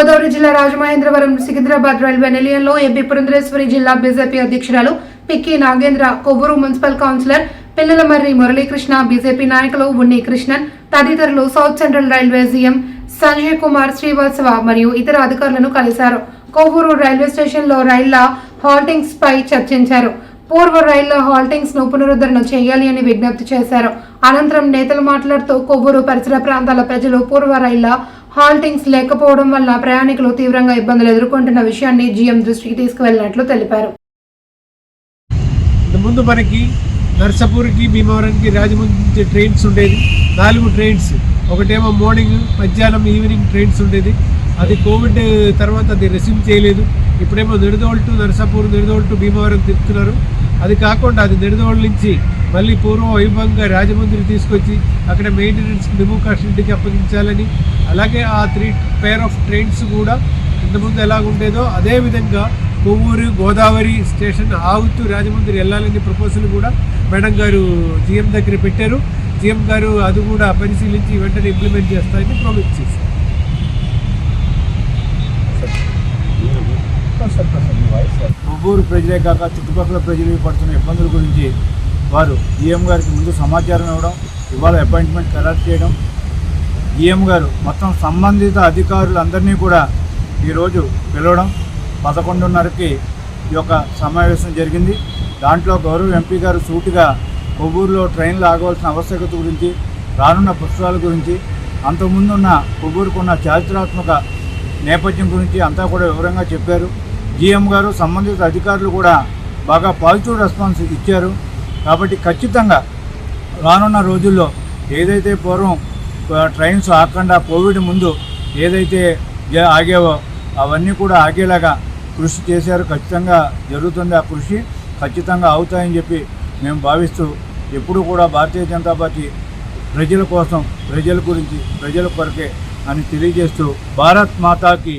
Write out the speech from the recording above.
తూర్పుగోదావరి జిల్లా రాజమహేంద్రవరం సికింద్రాబాద్ రైల్వే నిలయంలో ఎంపీ పురంధరేశ్వరి జిల్లా బీజేపీ అధ్యక్షురాలు Pikki Nagendra Kovvur municipal councillor Pillalamarri Muralikrishna BJP నాయకులు ఉన్ని కృష్ణన్ తదితరులు south central railway CM Sanjay Kumar Srivastava మరియు ఇతర అధికారులను కలిశారు. కొవ్వూరు రైల్వే స్టేషన్లో రైళ్ళ హాల్టింగ్స్ పై చర్చించారు. పూర్వ రైళ్ళ హాల్టింగ్స్ను పునరుద్ధరణ చేయాలి అని విజ్ఞప్తి చేశారు. అనంతరం నేతలు మాట్లాడుతూ కొవ్వూరు పరిసర ప్రాంతాల ప్రజలు పూర్వ రైళ్ళ హాంటింగ్స్ లేకపోవడం వల్ల ప్రయాణికులు తీవ్రంగా ఇబ్బందులు ఎదుర్కొంటున్న విషయాన్ని జీఎం దృష్టికి తీసుకువెళ్ళినట్లు తెలిపారు. ముందు మనకి నర్సపూర్కి భీమవరంకి రాజమండ్రి నుంచి ట్రైన్స్ ఉండేది. నాలుగు ట్రైన్స్. ఒకటేమో మార్నింగ్ మధ్యాహ్నం ఈవినింగ్ ట్రైన్స్ ఉండేది. అది కోవిడ్ తర్వాత అది రెస్యూమ్ చేయలేదు. ఇప్పుడేమో నిడదోల్ టు నరసాపూర్ నిడదోల్ టు భీమవరం తిప్పుతున్నారు. అది కాకుండా అది నిడదోల్ నుంచి మళ్ళీ పూర్వం వైభవంగా రాజమండ్రి తీసుకొచ్చి అక్కడ మెయింటెనెన్స్ మెమో కాస్ట్ అప్పగించాలని అలాగే ఆ త్రీ పేర్ ఆఫ్ ట్రైన్స్ కూడా ఇంతకుముందు ఎలాగుండేదో ఉండేదో కొవ్వూరు గోదావరి స్టేషన్ ఆగుతూ రాజమండ్రి వెళ్ళాలని ప్రపోజల్ కూడా మేడం గారు జీఎం దగ్గర పెట్టారు. జీఎం గారు అది కూడా పరిశీలించి వెంటనే ఇంప్లిమెంట్ చేస్తారని ప్రామిస్ చేశారు. కొవ్వూరు ప్రజలే కాక చుట్టుపక్కల ప్రజలు పడుతున్న ఇబ్బందుల గురించి వారు ఈఎం గారికి ముందు సమాచారం ఇవ్వడం ఇవాళ అపాయింట్మెంట్ ఖరారు చేయడం. ఈఎం గారు మొత్తం సంబంధిత అధికారులందరినీ కూడా ఈరోజు పిలవడం పదకొండున్నరకి ఈ యొక్క సమావేశం జరిగింది. దాంట్లో గౌరవ ఎంపీ గారు సూటిగా కొవ్వూరులో ట్రైన్లు ఆగవలసిన ఆవశ్యకత గురించి రానున్న పుస్తకాల గురించి అంతకుముందున్న కొవ్వూరుకున్న చారిత్రాత్మక నేపథ్యం గురించి అంతా కూడా వివరంగా చెప్పారు. జీఎం గారు సంబంధిత అధికారులు కూడా బాగా పాజిటివ్ రెస్పాన్స్ ఇచ్చారు. కాబట్టి ఖచ్చితంగా రానున్న రోజుల్లో ఏదైతే పూర్వం ట్రైన్స్ ఆకుండా కోవిడ్ ముందు ఏదైతే జ- ఆగేవో అవన్నీ కూడా ఆగేలాగా కృషి చేశారు. ఖచ్చితంగా జరుగుతుంది ఆ కృషి. ఖచ్చితంగా అవుతాయని చెప్పి మేము భావిస్తూ ఎప్పుడు కూడా భారతీయ జనతా పార్టీ ప్రజల కోసం ప్రజల గురించి ప్రజల కొరకే అని తెలియజేస్తూ భారత్ మాతాకి